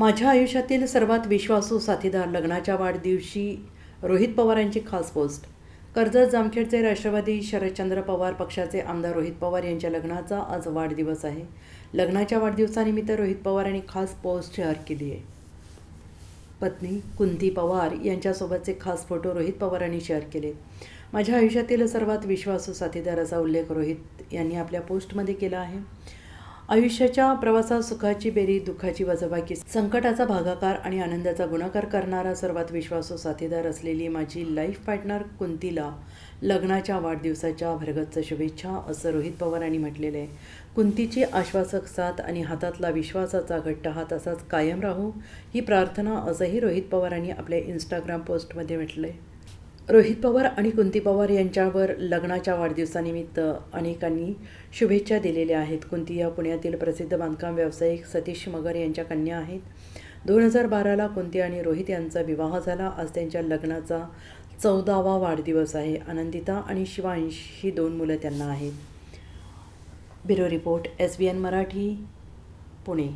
माझ्या आयुष्यातील सर्वात विश्वासू साथीदार लग्नाच्या वाढदिवशी रोहित पवार यांची खास पोस्ट. कर्जत जामखेडचे राष्ट्रवादी शरदचंद्र पवार पक्षाचे आमदार रोहित पवार यांच्या लग्नाचा आज वाढदिवस आहे. लग्नाच्या वाढदिवसानिमित्त रोहित पवार यांनी खास पोस्ट शेअर केली आहे. पत्नी कुंती पवार यांच्यासोबतचे खास फोटो रोहित पवारांनी शेअर केले. माझ्या आयुष्यातील सर्वात विश्वासू साथीदार असा उल्लेख रोहित यांनी आपल्या पोस्टमध्ये केला आहे. आयुष्याच्या प्रवासात सुखाची बेरी दुःखाची वजाबाकी संकटाचा भागाकार आणि आनंदाचा गुणाकार करणारा सर्वात विश्वासू साथीदार असलेली माझी लाईफ पार्टनर कुंतीला लग्नाच्या वाढदिवसाच्या भरगच्च शुभेच्छा असं रोहित पवारांनी म्हटलेलं आहे कुंतीची आश्वासक साथ आणि हातातला विश्वासाचा घट्ट हात असाच कायम राहू ही प्रार्थना असंही रोहित पवारांनी आपल्या इंस्टाग्राम पोस्टमध्ये म्हटलं आहे रोहित पवार आणि कुंती पवार यांच्यावर लग्नाच्या वाढदिवसानिमित्त अनेकांनी शुभेच्छा दिलेल्या आहेत. कुंती या पुण्यातील प्रसिद्ध बांधकाम व्यावसायिक सतीश मगर यांच्या कन्या आहेत. दोन हजार बाराला कुंती आणि रोहित यांचा विवाह झाला. आज त्यांच्या लग्नाचा चौदावा वाढदिवस आहे. आनंदिता आणि शिवांश ही दोन मुलं त्यांना आहेत. Bureau report S B N Marathi Pune.